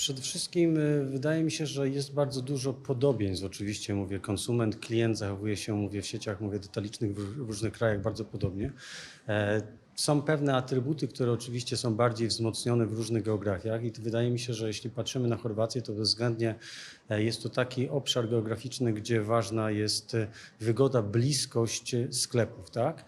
Przede wszystkim y, wydaje mi się, że jest bardzo dużo podobieństw. Oczywiście mówię, konsument, klient zachowuje się, mówię w sieciach, mówię detalicznych w w różnych krajach bardzo podobnie. Są pewne atrybuty, które oczywiście są bardziej wzmocnione w różnych geografiach i wydaje mi się, że jeśli patrzymy na Chorwację, to bezwzględnie e, jest to taki obszar geograficzny, gdzie ważna jest e, wygoda, bliskość e, sklepów, tak?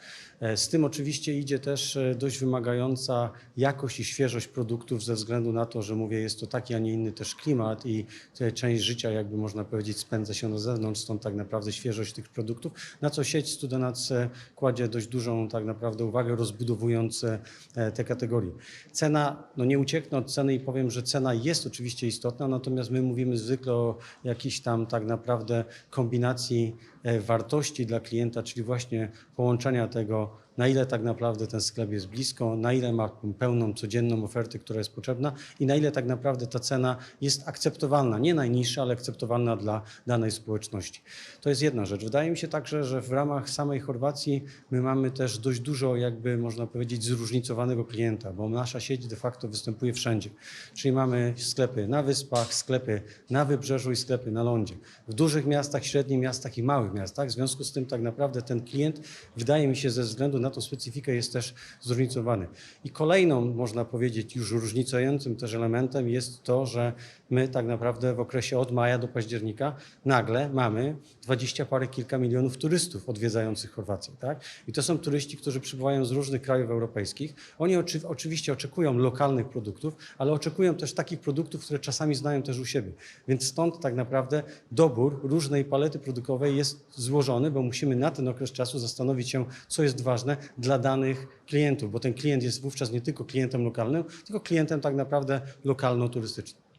Z tym oczywiście idzie też dość wymagająca jakość i świeżość produktów ze względu na to, że mówię, jest to taki, a nie inny też klimat i część życia, jakby można powiedzieć, spędza się na zewnątrz, stąd tak naprawdę świeżość tych produktów, na co sieć Studenac kładzie dość dużą tak naprawdę uwagę, rozbudowując e, te kategorie. Cena, no nie ucieknę od ceny i powiem, że cena jest oczywiście istotna, natomiast my mówimy zwykle o jakiejś tam tak naprawdę kombinacji e, wartości dla klienta, czyli właśnie połączenia tego, na ile tak naprawdę ten sklep jest blisko, na ile ma pełną, codzienną ofertę, która jest potrzebna i na ile tak naprawdę ta cena jest akceptowalna, nie najniższa, ale akceptowalna dla danej społeczności. To jest jedna rzecz. Wydaje mi się także, że w ramach samej Chorwacji my mamy też dość dużo, jakby można powiedzieć, zróżnicowanego klienta, bo nasza sieć de facto występuje wszędzie. Czyli mamy sklepy na wyspach, sklepy na wybrzeżu i sklepy na lądzie. W dużych miastach, średnich miastach i małych miastach. W związku z tym tak naprawdę ten klient, wydaje mi się, ze względu na tą specyfikę jest też zróżnicowany. I kolejną, można powiedzieć, już różnicującym też elementem jest to, że my tak naprawdę w okresie od maja do października nagle mamy dwadzieścia parę, kilka milionów turystów odwiedzających Chorwację. Tak? I to są turyści, którzy przybywają z różnych krajów europejskich. Oni oczy, oczywiście oczekują lokalnych produktów, ale oczekują też takich produktów, które czasami znają też u siebie. Więc stąd tak naprawdę dobór różnej palety produktowej jest złożony, bo musimy na ten okres czasu zastanowić się, co jest ważne dla danych klientów, bo ten klient jest wówczas nie tylko klientem lokalnym, tylko klientem tak naprawdę lokalno-turystycznym.